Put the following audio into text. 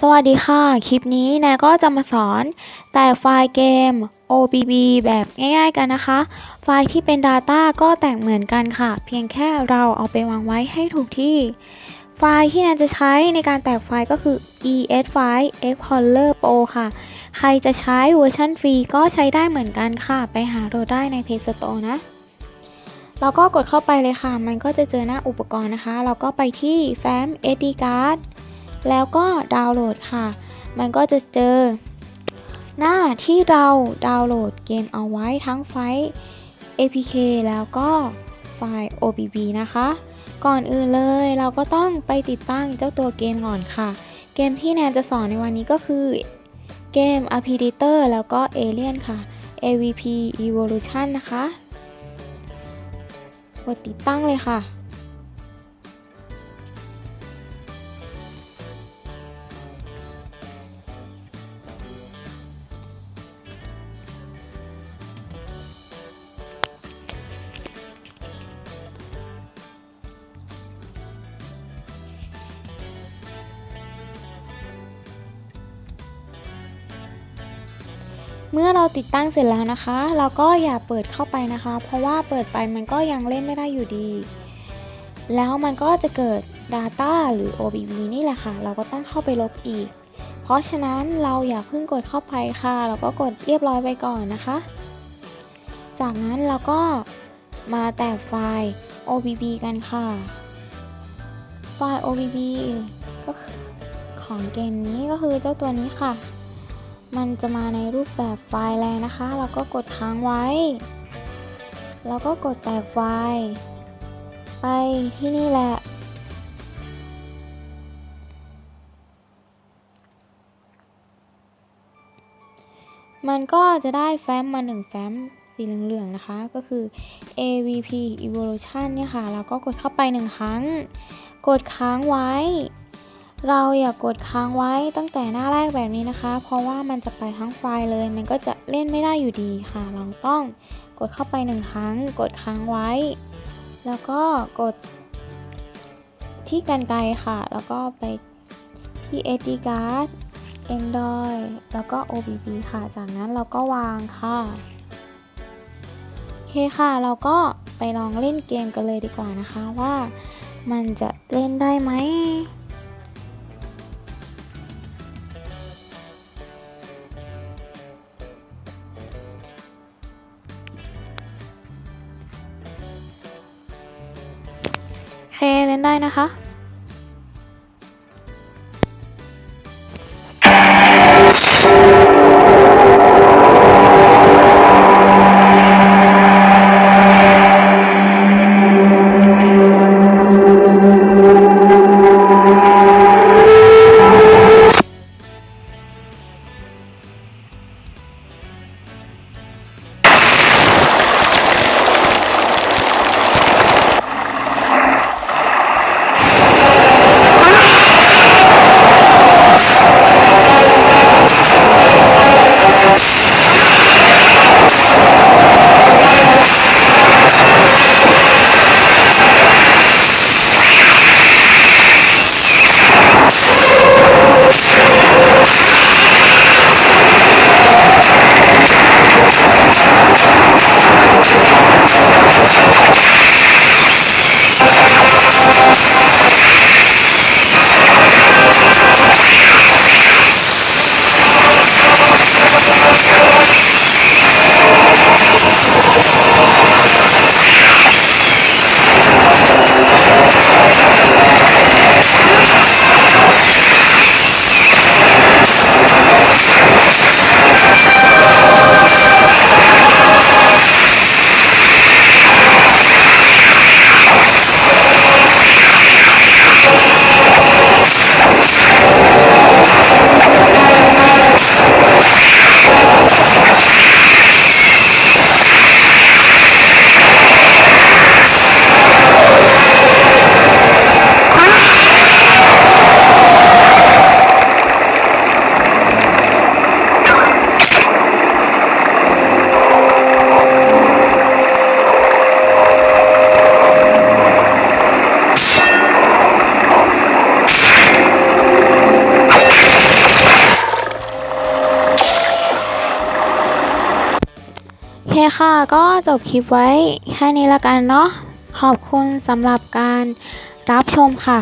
สวัสดีค่ะ คลิปนี้แนนก็จะมาสอนแตกไฟล์เกม OBB แบบง่ายๆกันนะคะ ไฟล์ที่เป็น Data ก็แตกเหมือนกันค่ะ เพียงแค่เราเอาไปวางไว้ให้ถูกที่ ไฟล์ที่แนนจะใช้ในการแตกไฟล์ก็คือ ES File Explorer Pro ค่ะ ใครจะใช้เวอร์ชันฟรีก็ใช้ได้เหมือนกันค่ะ ไปหาโหลดได้ใน Play Store นะเราก็กดเข้าไปเลยค่ะ มันก็จะเจอหน้าอุปกรณ์นะคะ เราก็ไปที่แฟ้ม SD card แล้วก็ดาวน์โหลดค่ะ มันก็จะเจอ หน้าที่เราดาวน์โหลดเกมเอาไว้ทั้งไฟล์ APK แล้วก็ไฟล์ OBB นะคะ ก่อนอื่นเลยเราก็ต้องไปติดตั้งเจ้าตัวเกมก่อนค่ะ เกมที่แนนจะสอนในวันนี้ก็คือเกม a p r e d a t o r แล้วก็ Alien ค่ะ AVP Evolution นะคะ กดติดตั้งเลยค่ะ เมื่อเราติดตั้งเสร็จแล้วนะคะ เราก็อย่าเปิดเข้าไปนะคะ เพราะว่าเปิดไปมันก็ยังเล่นไม่ได้อยู่ดี แล้วมันก็จะเกิด Data หรือ OBB นี่แหละค่ะ เราก็ต้องเข้าไปลบอีก เพราะฉะนั้นเราอย่าเพิ่งกดเข้าไปค่ะ เราก็กดเรียบร้อยไปก่อนนะคะ จากนั้นเราก็มาแตกไฟล์ OBB กันค่ะ ไฟล์ OBB ก็คือของเกมนี้ก็คือเจ้าตัวนี้ค่ะ มันจะมาในรูปแบบไฟล์แล้วนะคะ เราก็กดค้างไว้ แล้วก็กดแตกไฟล์ ไปที่นี่แหละ มันก็จะได้แฟ้มมาหนึ่งแฟ้มสีเหลืองๆนะคะ ก็คือ AVP Evolution เนี่ยค่ะ เราก็กดเข้าไปหนึ่งครั้ง กดค้างไว้ เราอย่ากดค้างไว้ตั้งแต่หน้าแรกแบบนี้นะคะ เพราะว่ามันจะไปทั้งไฟล์เลย มันก็จะเล่นไม่ได้อยู่ดีค่ะ เราต้องกดเข้าไปหนึ่งครั้ง กดค้างไว้ แล้วก็กดที่กันไกลค่ะ แล้วก็ไปที่ SD card Android แล้วก็ OBB ค่ะ จากนั้นเราก็วางค่ะโอเคค่ะ เราก็ไปลองเล่นเกมกันเลยดีกว่านะคะว่ามันจะเล่นได้ไหม นได้นะคะ ค่ะ ก็จบคลิปไว้แค่นี้ละกันเนาะขอบคุณสำหรับการรับชมค่ะ